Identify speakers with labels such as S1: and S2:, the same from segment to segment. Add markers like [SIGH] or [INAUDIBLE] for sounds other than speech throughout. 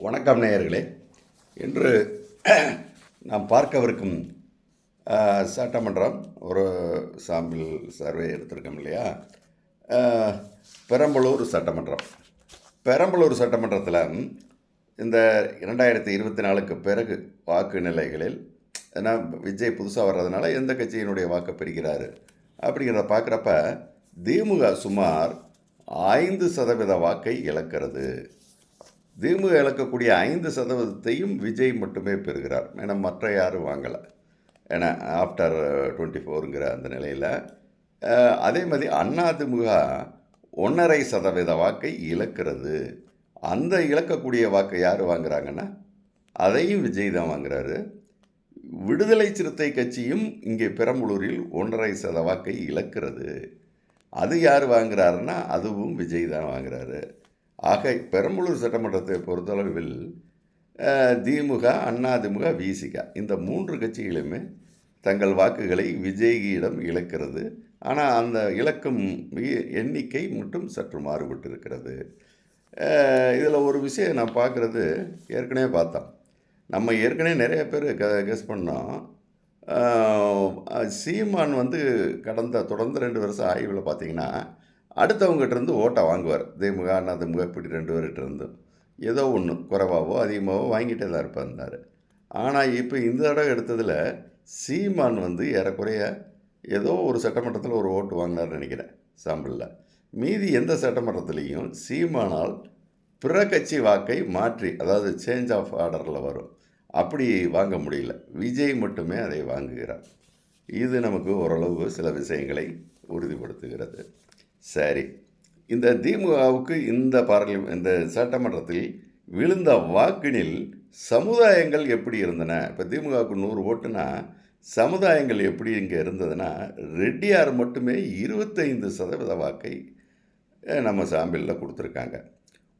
S1: வணக்கம் நேயர்களே. இன்று [CLEARS THROAT] நாம் பார்க்கவிருக்கும் சட்டமன்றம் ஒரு சாம்பிள் சர்வே எடுத்திருக்கோம் இல்லையா? பெரம்பலூர் சட்டமன்றம். பெரம்பலூர் சட்டமன்றத்தில் இந்த இரண்டாயிரத்தி இருபத்தி நாலுக்கு பிறகு வாக்கு நிலைகளில் ஏன்னா விஜய் புதுசாக வர்றதுனால எந்த கட்சியினுடைய வாக்கை பெறுகிறார் அப்படிங்கிறத பார்க்குறப்ப திமுக சுமார் ஐந்து சதவீத வாக்கை இழக்கிறது. திமுக இழக்கக்கூடிய ஐந்து சதவீதத்தையும் விஜய் மட்டுமே பெறுகிறார். ஏன்னா மற்ற யாரும் வாங்கலை. ஏன்னா ஆஃப்டர் டுவெண்ட்டி ஃபோருங்கிற அந்த நிலையில் அதே மாதிரி அதிமுக ஒன்றரை சதவீத வாக்கை இழக்கிறது. அந்த இழக்கக்கூடிய வாக்கை யார் வாங்குறாங்கன்னா அதையும் விஜய் தான் வாங்குறாரு. விடுதலை சிறுத்தை கட்சியும் இங்கே பெரம்பலூரில் ஒன்றரை சத வாக்கை இழக்கிறது. அது யார் வாங்குறாருன்னா அதுவும் விஜய் தான் வாங்குறாரு. ஆக பெரம்பலூர் சட்டமன்றத்தை பொறுத்தளவில் திமுக அதிமுக விசிக. இந்த மூன்று கட்சிகளுமே தங்கள் வாக்குகளை விஜய்கியிடம் இழக்கிறது. ஆனால் அந்த இழக்கும் எண்ணிக்கை மட்டும் சற்று மாறுபட்டு இருக்கிறது இதில் ஒரு விஷயம் நான் பார்க்குறது ஏற்கனவே பார்த்தோம். நம்ம ஏற்கனவே நிறைய பேர் க கெஸ் பண்ணோம். சீமான் வந்து கடந்த தொடர்ந்து ரெண்டு வருஷம் ஆய்வில் பார்த்திங்கன்னா அடுத்தவங்ககிட்ட இருந்து ஓட்டை வாங்குவார். திமுக அதிமுக இப்படி ரெண்டு பேர்கிட்ட இருந்து. ஏதோ ஒன்று குறைவாவோ அதிகமாகவோ வாங்கிட்டே தான் இருப்பார் ஆனால் இப்போ இந்த தடவை எடுத்ததில் சீமான் வந்து ஏறக்குறைய ஏதோ ஒரு சட்டமன்றத்தில் ஒரு ஓட்டு வாங்கினார்னு நினைக்கிறேன் சாம்பிளில். மீதி எந்த சட்டமன்றத்துலேயும் சீமானால் பிற கட்சி வாக்கை மாற்றி அதாவது சேஞ்ச் ஆஃப் ஆர்டரில் வரும். அப்படி வாங்க முடியல. விஜய் மட்டுமே அதை வாங்குகிறார். இது நமக்கு ஓரளவு சில விஷயங்களை உறுதிப்படுத்துகிறது. சரி. இந்த திமுகவுக்கு இந்த பாராளு இந்த சட்டமன்றத்தில் விழுந்த வாக்கினில் சமுதாயங்கள் எப்படி இருந்தன? இப்போ திமுகவுக்கு நூறு ஓட்டுனா சமுதாயங்கள் எப்படி இங்கே இருந்ததுன்னா ரெட்டியார் மட்டுமே இருபத்தைந்து சதவீத வாக்கை நம்ம சாம்பிளில் கொடுத்துருக்காங்க.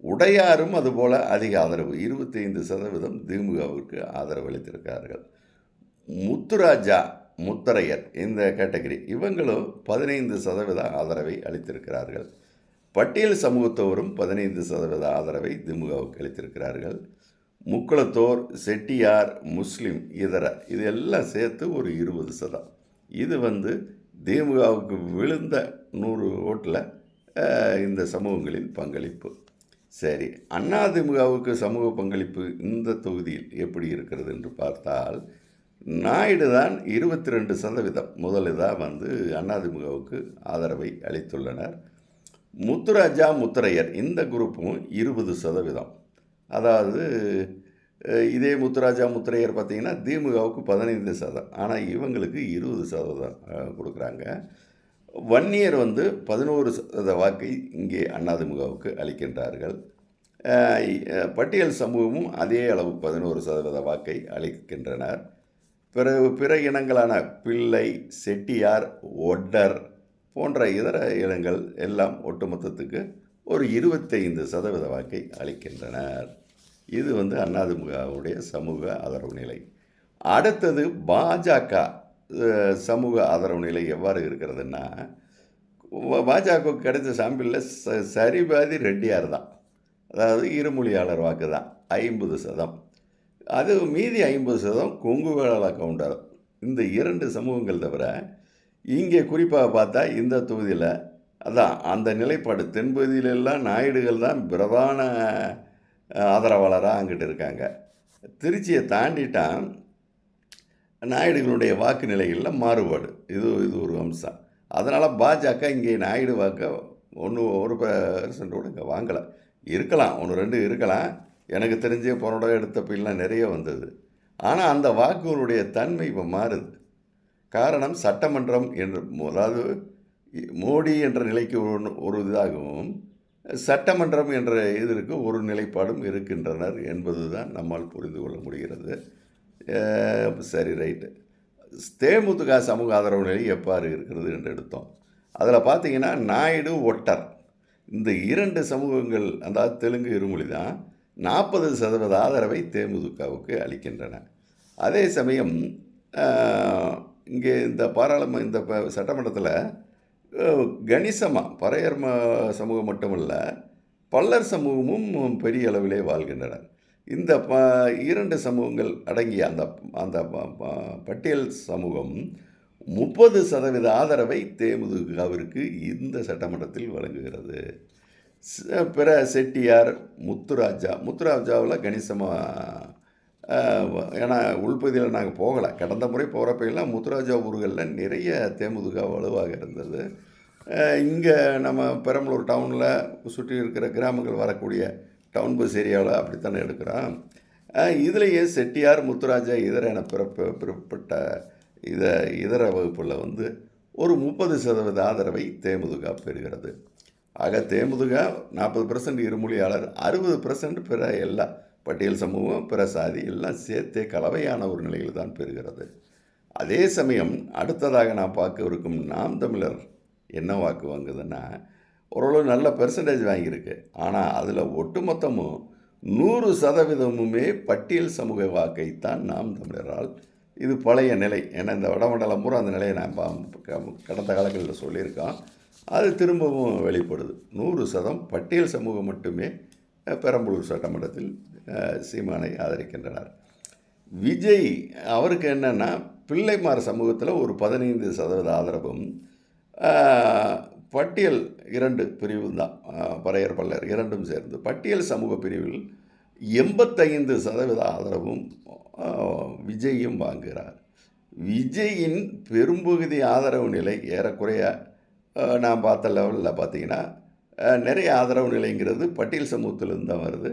S1: உடையாரும் அதுபோல் அதிக ஆதரவு இருபத்தைந்து சதவீதம் திமுகவிற்கு ஆதரவு அளித்திருக்கிறார்கள். முத்துராஜா முத்தரையர் இந்த கேட்டகரி. இவங்களும் பதினைந்து சதவீத ஆதரவை அளித்திருக்கிறார்கள். பட்டியல் சமூகத்தோரும் பதினைந்து சதவீத ஆதரவை திமுகவுக்கு அளித்திருக்கிறார்கள். முக்குளத்தோர் செட்டியார் முஸ்லிம் இதர இது எல்லாம் சேர்த்து ஒரு இருபது சதம். இது வந்து திமுகவுக்கு விழுந்த நூறு ஓட்டில் இந்த சமூகங்களின் பங்களிப்பு. சரி அண்ணா திமுகவுக்கு சமூக பங்களிப்பு இந்த தொகுதியில் எப்படி இருக்கிறது என்று பார்த்தால் நாயுடு தான் இருபத்தி ரெண்டு சதவீதம். முதலிதாக வந்து அதிமுகவுக்கு ஆதரவை அளித்துள்ளனர். முத்துராஜா முத்தரையர் இந்த குரூப்பும் இருபது சதவீதம். அதாவது இதே முத்துராஜா முத்திரையர் பார்த்திங்கன்னா திமுகவுக்கு பதினைந்து சதம். ஆனால் இவங்களுக்கு இருபது சதவீதம் கொடுக்குறாங்க. வன்னியர் வந்து பதினோரு சதவீத வாக்கை இங்கே அதிமுகவுக்கு அளிக்கின்றார்கள். பட்டியல் சமூகமும் அதே அளவு பதினோரு சதவீத வாக்கை அளிக்கின்றனர். பிறகு பிற இனங்களான பிள்ளை செட்டியார் ஒட்டர் போன்ற இதர இனங்கள் எல்லாம் ஒட்டுமொத்தத்துக்கு ஒரு இருபத்தைந்து சதவீத வாக்கை அளிக்கின்றனர். இது வந்து அண்ணாதிமுகவுடைய சமூக ஆதரவு நிலை. அடுத்தது பாஜக சமூக ஆதரவு நிலை எவ்வாறு இருக்கிறதுன்னா பாஜக கிடைச்ச சாம்பிளில் ச சரிபாதி ரெட்டியார் தான். அதாவது இருமொழியாளர் வாக்கு தான் ஐம்பது சதம். அது மீதி ஐம்பது சதம் கொங்கு வேளாள கவுண்டர் இந்த இரண்டு சமூகங்கள் தவிர இங்கே குறிப்பாக பார்த்தா இந்த தொகுதியில் அதான் அந்த நிலைப்பாடு தென்பகுதியிலெல்லாம் நாயுடுகள் தான் பிரதான ஆதரவாளராக அங்கிட்டு இருக்காங்க. திருச்சியை தாண்டிட்டான் நாயுடுகளுடைய வாக்கு நிலைகளில் மாறுபாடு. இது இது ஒரு அம்சம். அதனால் பாஜக இங்கே நாயுடு வாக்கை ஒன்று ஒரு பர்சன்ட் கூட இங்கே வாங்கலை. இருக்கலாம் ஒன்று ரெண்டு இருக்கலாம். எனக்கு தெரிஞ்ச போனோட எடுத்த பில்லாம் நிறைய வந்தது. ஆனால் அந்த வாக்குகளுடைய தன்மை இப்போ மாறுது. காரணம் சட்டமன்றம் என்று அதாவது மோடி என்ற நிலைக்கு ஒரு ஒரு இதாகவும் சட்டமன்றம் என்ற இதற்கு ஒரு நிலைப்பாடும் இருக்கின்றனர் என்பது தான் நம்மால் புரிந்து கொள்ள முடிகிறது. சரி ரைட்டு. தேமுதிக சமூக ஆதரவு நிலை எவ்வாறு இருக்கிறது என்று எடுத்தோம். அதில் பார்த்தீங்கன்னா நாயுடு ஒட்டர். இந்த இரண்டு சமூகங்கள் அதாவது தெலுங்கு இருமொழி தான் நாற்பது சதவீத ஆதரவை தேமுதிகவுக்கு அளிக்கின்றன. அதே சமயம் இங்கே இந்த பாராளும இந்த ப- சட்டமன்றத்தில் கணிசமாக பறையர் ம சமூகம் மட்டுமல்ல பல்லர் சமூகமும் பெரிய அளவிலே வாழ்கின்றனர் இந்த ப இரண்டு சமூகங்கள் அடங்கிய அந்த அந்த ப- பட்டியல் சமூகம் முப்பது சதவீத ஆதரவை தேமுதிகவிற்கு இந்த சட்டமன்றத்தில் வழங்குகிறது. பிற செட்டியார் முத்துராஜா. முத்துராஜாவில் கணிசமாக ஏன்னா உள்பகுதியில் நாங்கள் போகலை. கடந்த முறை போகிறப்ப எல்லாம் முத்துராஜா ஊர்களில் நிறைய தேமுதிக வலுவாக இருந்தது. இங்கே நம்ம பெரம்பலூர் டவுனில் சுற்றி இருக்கிற கிராமங்கள் வரக்கூடிய டவுன் பஸ் ஏரியாவில் அப்படித்தானே எடுக்கிறோம். இதுலேயே செட்டியார் முத்துராஜா இதர என பிறப்பு பிறப்பட்ட இதை இதர வகுப்பில் வந்து ஒரு முப்பது சதவீத ஆதரவை தேமுதிக பெறுகிறது. ஆக தேமுதுக நாற்பது பர்சன்ட் இருமொழியாளர் அறுபது பர்சன்ட் பிற எல்லா பட்டியல் சமூகம் பிற சாதி எல்லாம் சேர்த்தே கலவையான ஒரு நிலையில் தான் பெறுகிறது. அதே சமயம் அடுத்ததாக நான் பார்க்க இருக்கும் நாம் தமிழர் என்ன வாக்கு வாங்குதுன்னா ஓரளவு நல்ல பெர்சன்டேஜ் வாங்கியிருக்கு. ஆனால் அதில் ஒட்டுமொத்தமும் நூறு சதவீதமுமே பட்டியல் சமூக வாக்கைத்தான் நாம் தமிழரால் இது பழைய நிலை. ஏன்னா இந்த வடமண்டலம் பூரா அந்த நிலையை நான் பா- க- கடந்த காலங்களில் சொல்லியிருக்கோம். அது திரும்பவும் வெளிப்படுது. நூறு சதம் பட்டியல் சமூகம் மட்டுமே பெரம்பலூர் சட்டமன்றத்தில் சீமானை ஆதரிக்கின்றனர். விஜய் அவருக்கு என்னென்னா பிள்ளைமார் சமூகத்தில் ஒரு பதினைந்து சதவீத ஆதரவும் பட்டியல் இரண்டு பிரிவு தான். பறையர் பல்லர் இரண்டும் சேர்ந்து பட்டியல் சமூக பிரிவில் எண்பத்தைந்து சதவீத ஆதரவும் விஜயும் வாங்குகிறார். விஜயின் பெரும்பகுதி ஆதரவு நிலை ஏறக்குறைய நான் பார்த்த லெவலில் பார்த்தீங்கன்னா நிறைய ஆதரவு நிலைங்கிறது பட்டியல் சமூகத்திலிருந்து தான் வருது.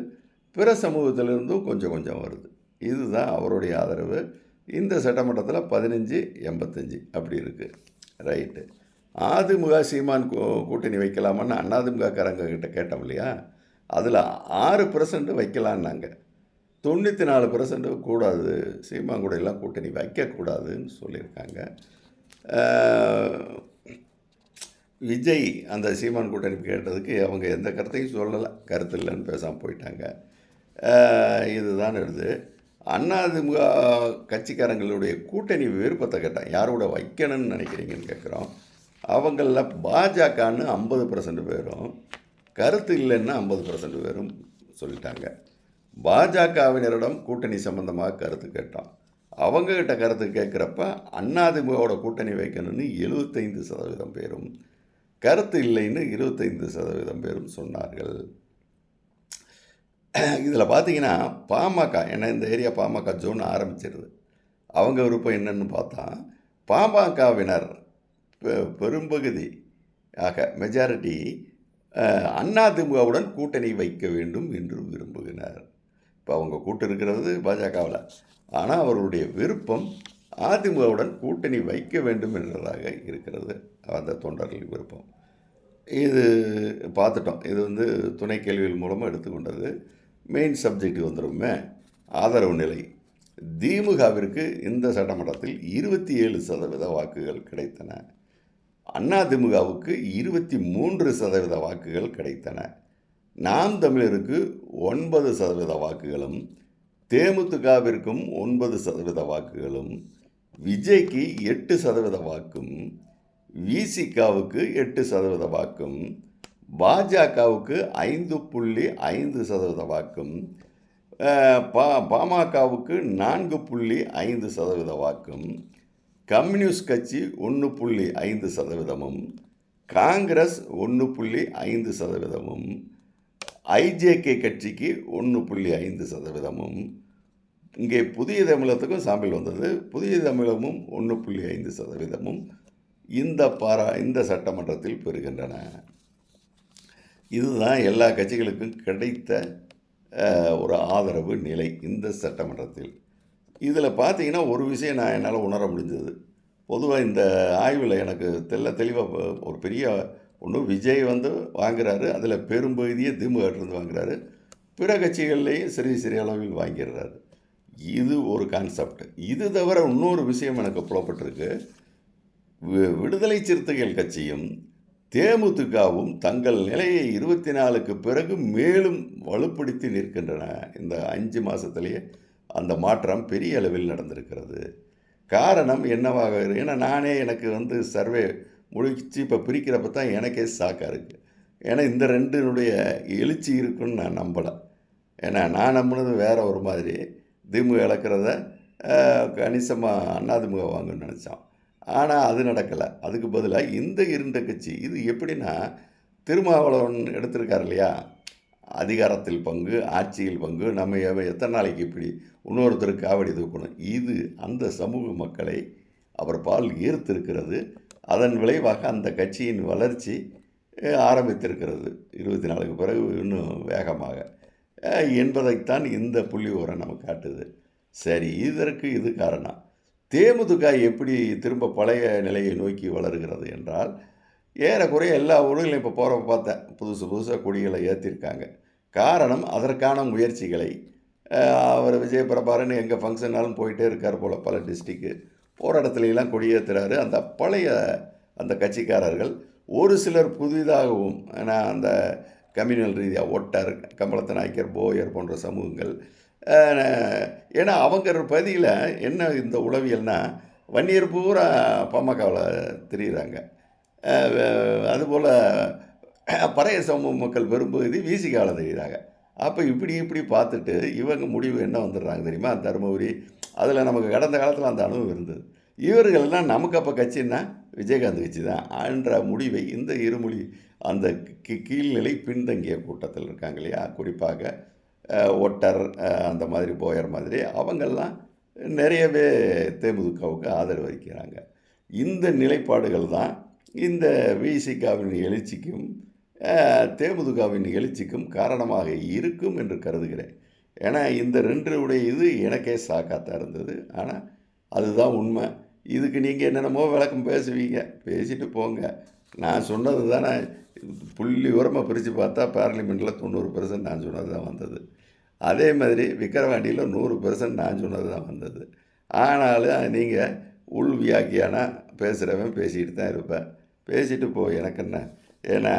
S1: பிற சமூகத்திலிருந்தும் கொஞ்சம் கொஞ்சம் வருது. இதுதான் அவருடைய ஆதரவு. இந்த சட்டமன்றத்தில் பதினஞ்சு எண்பத்தஞ்சு அப்படி இருக்குது ரைட்டு. அதிமுக சீமான் கூட்டணி வைக்கலாமான்னு அண்ணாதிமுகக்காரங்க கிட்ட கேட்டோம் இல்லையா? அதில் ஆறு பர்சன்ட் வைக்கலான்னாங்க. தொண்ணூற்றி நாலு பர்சன்ட் கூடாது. சீமான் கூடையெல்லாம் கூட்டணி வைக்கக்கூடாதுன்னு சொல்லியிருக்காங்க. விஜய் அந்த சீமான் கூட்டணி கேட்டதுக்கு அவங்க எந்த கருத்தையும் சொல்லலை கருத்து இல்லைன்னு பேசாமல் போயிட்டாங்க. இதுதான் இருது அதிமுக கட்சிக்காரங்களுடைய கூட்டணி விருப்பத்தை கேட்டேன் யாரோட வைக்கணும்னு நினைக்கிறீங்கன்னு கேட்குறோம் அவங்களில் பாஜகன்னு ஐம்பது பர்சன்ட் பேரும் கருத்து இல்லைன்னா ஐம்பது பர்சன்ட் பேரும் சொல்லிட்டாங்க. பாஜகவினரிடம் கூட்டணி சம்பந்தமாக கருத்து கேட்டோம். அவங்கக்கிட்ட கருத்து கேட்குறப்ப அதிமுகவோட கூட்டணி வைக்கணும்னு எழுபத்தைந்து சதவீதம் பேரும் கருத்து இல்லைன்னு இருபத்தைந்து சதவீதம் பேரும் சொன்னார்கள். இதில் பார்த்தீங்கன்னா பாமக ஏன்னா இந்த ஏரியா பாமக ஜோன் ஆரம்பிச்சிருது. அவங்க விருப்பம் என்னன்னு பார்த்தா பாமகவினர் பெ- பெரும்பகுதி ஆக மெஜாரிட்டி அதிமுகவுடன் கூட்டணி வைக்க வேண்டும் என்று விரும்புகிறார் இப்போ அவங்க கூட்டு இருக்கிறது பாஜகவில். ஆனால் அவர்களுடைய விருப்பம் அதிமுகவுடன் கூட்டணி வைக்க வேண்டும் என்றதாக இருக்கிறது அந்த தொண்டர்கள் விருப்பம். இது பார்த்துட்டோம். இது வந்து துணை கேள்விகள் மூலமாக எடுத்துக்கொண்டது. மெயின் சப்ஜெக்ட் வந்துருமே. ஆதரவு நிலை. திமுகவிற்கு இந்த சட்டமன்றத்தில் இருபத்தி ஏழு சதவீத வாக்குகள் கிடைத்தன. அதிமுகவுக்கு இருபத்தி மூன்று சதவீத வாக்குகள் கிடைத்தன. நாம் தமிழருக்கு ஒன்பது சதவீத வாக்குகளும் தேமுதிகவிற்கும் ஒன்பது சதவீத வாக்குகளும் விஜய்க்கு எட்டு சதவீத வாக்கும் விசிகாவுக்கு எட்டு சதவீத வாக்கும் பாஜகவுக்கு ஐந்து புள்ளி ஐந்து சதவீத வாக்கும் பா பாமகவுக்கு நான்கு புள்ளி ஐந்து சதவீத வாக்கும் கம்யூனிஸ்ட் கட்சி ஒன்று புள்ளி ஐந்து சதவீதமும் காங்கிரஸ் ஒன்று புள்ளி ஐந்து சதவீதமும் ஐஜேகே கட்சிக்கு ஒன்று புள்ளி ஐந்து சதவீதமும் இங்கே புதிய தமிழகத்துக்கும் சாம்பிள் வந்தது. புதிய தமிழகமும் ஒன்று புள்ளி ஐந்து சதவீதமும் இந்த பாரா இந்த சட்டமன்றத்தில் பெறுகின்றன. இதுதான் எல்லா கட்சிகளுக்கும் கிடைத்த ஒரு ஆதரவு நிலை இந்த சட்டமன்றத்தில். இதில் பார்த்தீங்கன்னா ஒரு விஷயம் நான் என்னால் உணர முடிஞ்சது. பொதுவாக இந்த ஆய்வில் எனக்கு தெல்ல தெளிவாக ஒரு பெரிய ஒன்று விஜய் வந்து வாங்குறாரு அதில் பெரும்பகுதியை திமுகட்டிருந்து வாங்குறாரு. பிற கட்சிகள்லேயும் சிறிய சிறிய அளவில் வாங்கிடுறாரு. இது ஒரு கான்செப்ட் இது தவிர இன்னொரு விஷயம் எனக்கு புலப்பட்டிருக்கு. வி- விடுதலை சிறுத்தைகள் கட்சியும் தேமுதிகவும் தங்கள் நிலையை இருபத்தி நாலுக்கு பிறகு மேலும் வலுப்படுத்தி நிற்கின்றன. இந்த அஞ்சு மாதத்துலேயே அந்த மாற்றம் பெரிய அளவில் நடந்திருக்கிறது. காரணம் என்னவாக ஏன்னா நானே எனக்கு வந்து சர்வே முடிச்சு இப்போ பிரிக்கிறப்ப தான் எனக்கே ஷாக்காக இருக்குது ஏன்னா இந்த ரெண்டினுடைய எழுச்சி இருக்குன்னு நான் நம்பலை. ஏன்னா நான் நம்பினது வேற ஒரு மாதிரி. திமுக இழக்கிறத கணிசமாக அண்ணாதிமுக வாங்கன்னு நினச்சான். ஆனால் அது நடக்கலை. அதுக்கு பதிலாக இந்த இருண்ட கட்சி இது எப்படின்னா திருமாவளவன் எடுத்திருக்கார் இல்லையா? அதிகாரத்தில் பங்கு ஆட்சியில் பங்கு நம்ம எத்தனை நாளைக்கு இப்படி இன்னொருத்தருக்கு காவடி தூக்கணும்? இது அந்த சமூக மக்களை அவர் பால் ஈர்த்திருக்கிறது. அதன் விளைவாக அந்த கட்சியின் வளர்ச்சி ஆரம்பித்திருக்கிறது. இருபத்தி நாலுக்கு பிறகு இன்னும் வேகமாக. என்பதைத்தான் இந்த புள்ளி உரம் நமக்கு காட்டுது. சரி இதற்கு இது காரணம். தேமுதிக எப்படி திரும்ப பழைய நிலையை நோக்கி வளர்கிறது என்றால் ஏறக்குறைய எல்லா ஊர்களையும் இப்போ போகிறப்ப பார்த்தேன். புதுசு புதுசாக கொடிகளை ஏற்றிருக்காங்க காரணம் அதற்கான முயற்சிகளை. அவர் விஜய் பிரபாரன் எங்கே ஃபங்க்ஷனாலும் போயிட்டே இருக்கார் போல் பல டிஸ்ட்ரிக்கு போகிற இடத்துலலாம் கொடியேற்றுறாரு அந்த பழைய அந்த கட்சிக்காரர்கள் ஒரு சிலர் புதிதாகவும் ஏன்னா அந்த கம்யூனல் ரீதியாக ஒட்டர் கம்பளத்த நாயக்கர் போயர் போன்ற சமூகங்கள். ஏன்னா அவங்க பதியில் என்ன இந்த உளவியல்னால் வன்னியர் பூரா பாமகவில் தெரியுறாங்க. அதுபோல் பறைய சமூக மக்கள் பெரும்பகுதி வீசிக்காவில் தெரியுறாங்க. அப்போ இப்படி இப்படி பார்த்துட்டு இவங்க முடிவு என்ன வந்துடுறாங்க தெரியுமா? தருமபுரி அதில் நமக்கு கடந்த காலத்தில் அந்த அனுபவம் இருந்தது. இவர்கள்லாம் நமக்கு அப்போ கட்சின்னா விஜயகாந்த் கட்சி தான் என்ற முடிவை இந்த இருமொழி அந்த கி- கீழ்நிலை பின்தங்கிய கூட்டத்தில் இருக்காங்க இல்லையா? குறிப்பாக ஒட்டர் அந்த மாதிரி போயர் மாதிரி அவங்கெல்லாம் நிறையவே தேமுதிகவுக்கு ஆதரவு வைக்கிறாங்க இந்த நிலைப்பாடுகள் தான் இந்த விசிகாவின் எழுச்சிக்கும் தேமுதிகவின் எழுச்சிக்கும் காரணமாக இருக்கும் என்று கருதுகிறேன். ஏன்னா இந்த ரெண்டுடைய இது எனக்கே சாக்காத்தான் இருந்தது. ஆனால் அதுதான் உண்மை. இதுக்கு நீங்கள் என்னென்னமோ விளக்கம் பேசுவீங்க. பேசிட்டு போங்க. நான் சொன்னது தானே. புள்ளி உரமாக பிரித்து பார்த்தா பார்லிமெண்ட்டில் தொண்ணூறு பெர்சன்ட் நான் சொன்னது தான் வந்தது. அதே மாதிரி விக்கிரவாண்டியில் நூறு பெர்சன்ட் நான் சொன்னது தான் வந்தது. ஆனாலும் நீங்கள் உள் வியாக்கியானா பேசுகிறவன் பேசிக்கிட்டு தான் இருப்பேன் பேசிட்டு போ எனக்கு என்ன? ஏன்னா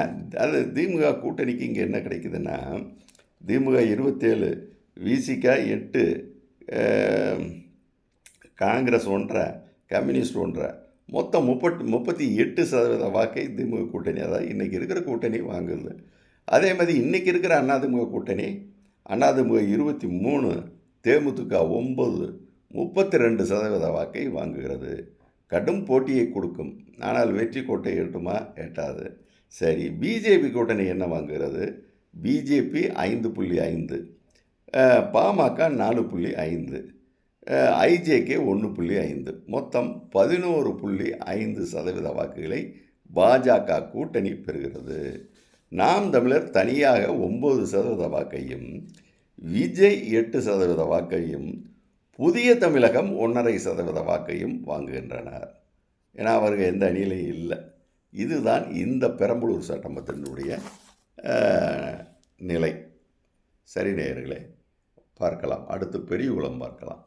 S1: அது திமுக கூட்டணிக்கு இங்கே என்ன கிடைக்குதுன்னா திமுக இருபத்தேழு விசிகா எட்டு காங்கிரஸ் ஒன்றரை கம்யூனிஸ்ட் ஒன்றரை மொத்தம் முப்பத் முப்பத்தி எட்டு சதவீத வாக்கை திமுக கூட்டணி அதாவது இன்றைக்கி இருக்கிற கூட்டணி வாங்குது. அதே மாதிரி இன்றைக்கி இருக்கிற அண்ணாதிமுக கூட்டணி அண்ணாதிமுக இருபத்தி மூணு தேமுதிக ஒம்பது முப்பத்தி ரெண்டு சதவீத வாக்கை வாங்குகிறது. கடும் போட்டியை கொடுக்கும். ஆனால் வெற்றி கோட்டை எட்டுமா? எட்டாது. சரி பிஜேபி கூட்டணி என்ன வாங்குகிறது? பிஜேபி ஐந்து புள்ளி ஐந்து பாமக நாலு புள்ளி ஐந்து. ஐஜேகே ஒன்று புள்ளி ஐந்து. மொத்தம் பதினோரு புள்ளி ஐந்து சதவீத வாக்குகளை பாஜக கூட்டணி பெறுகிறது. நாம் தமிழர் தனியாக ஒம்பது சதவீத வாக்கையும் விஜய் எட்டு சதவீத வாக்கையும் புதிய தமிழகம் ஒன்றரை சதவீத வாக்கையும் வாங்குகின்றனர். ஏன்னா அவர்கள் எந்த அணியிலையும் இல்லை. இதுதான் இந்த பெரம்பலூர் சட்டமன்றத்தினுடைய நிலை. சரி நேயர்களே பார்க்கலாம். அடுத்து பெரியகுளம் பார்க்கலாம்.